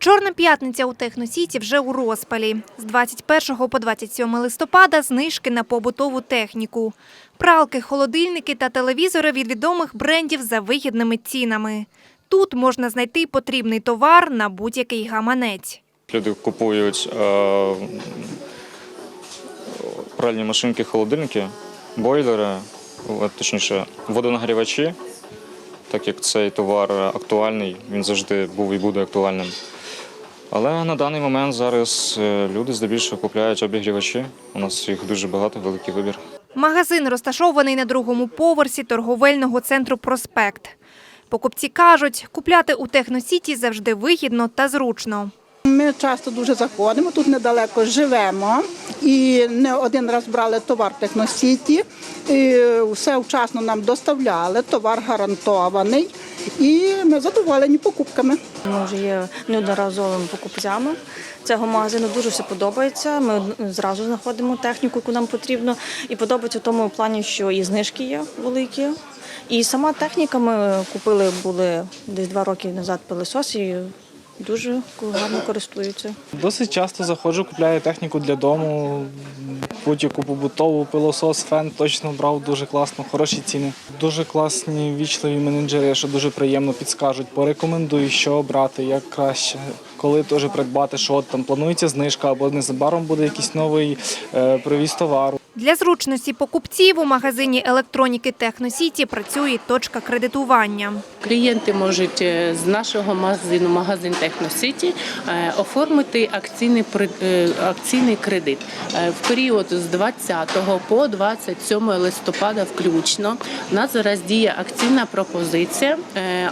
Чорна п'ятниця у Техносіті вже у розпалі. З 21 по 27 листопада знижки на побутову техніку. Пралки, холодильники та телевізори від відомих брендів за вигідними цінами. Тут можна знайти потрібний товар на будь-який гаманець. Люди купують е, пральні машинки, холодильники, бойлери, точніше, водонагрівачі, так як цей товар актуальний, він завжди був і буде актуальним. Але на даний момент зараз е, люди здебільшого купляють обігрівачі. У нас їх дуже багато, великий вибір. Магазин розташований на другому поверсі торговельного центру Проспект. Покупці кажуть, купляти у Техносіті завжди вигідно та зручно. Ми часто дуже заходимо, тут недалеко живемо і не один раз брали товар в Техносіті. І все вчасно нам доставляли, товар гарантований, і ми задоволені покупками. Ми вже є неодноразовими покупцями цього магазину. Дуже все подобається. Ми зразу знаходимо техніку, яку нам потрібно. І подобається в тому плані, що і знижки є великі. І сама техніка ми купили були десь два роки назад пилосос і дуже гарно користуються. Досить часто заходжу, купляю техніку для дому, будь-яку побутову, пилосос, фен точно брав дуже класно, хороші ціни. Дуже класні вічливі менеджери, що дуже приємно підскажуть, порекомендують, що обрати, як краще, коли теж придбати, що от там планується знижка, або незабаром буде якийсь новий е, привіз товару. Для зручності покупців у магазині електроніки Техносіті працює точка кредитування. Клієнти можуть е, з нашого магазину, магазин Техносіті, е, оформити акційний при- акційний кредит в період з 20 по 27 листопада включно. У нас зараз діє акційна пропозиція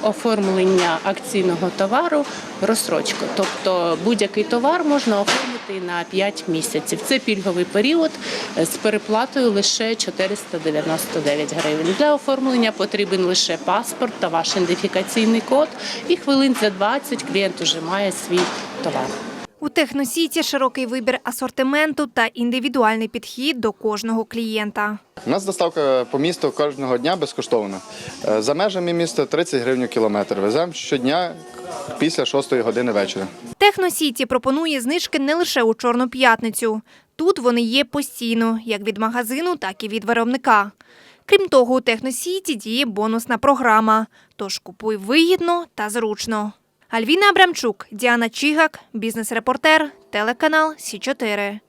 оформлення акційного товару розсрочка. Тобто будь-який товар можна оформити на 5 місяців. Це пільговий період е, з переплатою лише 499 гривень. Для оформлення потрібен лише паспорт та ваш ідентифікаційний код. І хвилин за 20 клієнт уже має свій товар. У Техносіті широкий вибір асортименту та індивідуальний підхід до кожного клієнта. У нас доставка по місту кожного дня безкоштовна. Е, За межами міста 30 гривень кілометр. Веземо щодня після 6 години вечора. Техносіті пропонує знижки не лише у Чорну п'ятницю. Тут вони є постійно, як від магазину, так і від виробника. Крім того, у Техносіті діє бонусна програма. Тож купуй вигідно та зручно. Альвіна Абрамчук, Діана Чігак, бізнес-репортер, телеканал Сі 4